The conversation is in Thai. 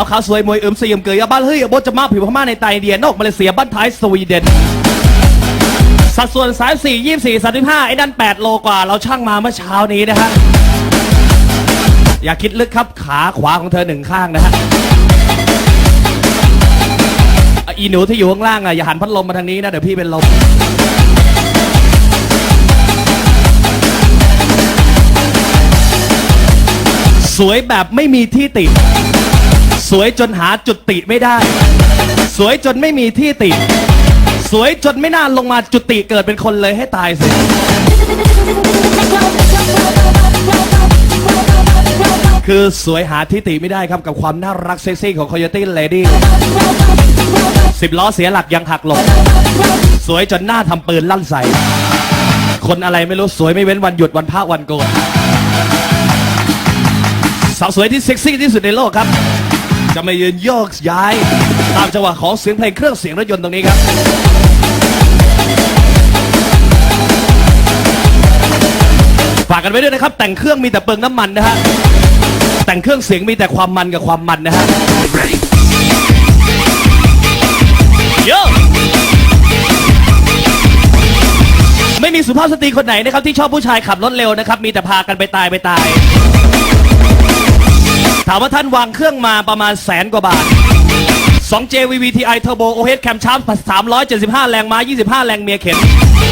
าวขาวสวยมวยเอิมสยมเกยบ้านเฮ้ยบดจะมาผิวพม่าในไตเดียนอกมาเลเซียบ้านท้ายสวีเดนสัดส่วนสายสี่ยี่สี่สามห้าไอ้นั่นแปดโลกว่าเราช่างมาเมื่อเช้านี้นะฮะอย่าคิดลึกครับขาขวาของเธอหนึ่งข้างนะฮะอะอีหนูที่อยู่ข้างล่างอะอย่าหันพัดลมมาทางนี้นะเดี๋ยวพี่เป็นลมสวยแบบไม่มีที่ติ สวยจนหาจุดติไม่ได้ สวยจนไม่มีที่ติ สวยจนไม่น่าลงมาจุดติเกิดเป็นคนเลยให้ตายสิ คือสวยหาที่ติไม่ได้ครับกับความน่ารักเซ็กซี่ของ Coyote Lady สิบล้อเสียหลักยังหักหลบ สวยจนหน้าทำปืนลั่นใส่ คนอะไรไม่รู้สวยไม่เว้นวันหยุดวันพระวันโกนสาวสวยที่เซ็กซี่ที่สุดในโลกครับ จะมายืนโยกย้าย ตามจังหวะของเสียงเพลงเครื่องเสียงรถยนต์ตรงนี้ครับ ฝากกันไว้ด้วยนะครับ แต่งเครื่องมีแต่เปลืองน้ำมันนะฮะ แต่งเครื่องเสียงมีแต่ความมันกับความมันนะฮะโยไม่มีสุภาพสตรีคนไหนนะครับที่ชอบผู้ชายขับรถเร็วนะครับ มีแต่พากันไปตายไปตาย ถามว่าท่านวางเครื่องมาประมาณแสนกว่าบาท 2J VVTi Turbo OH Cam Sharp 375 แรงม้า 25 แรงเมียเข็น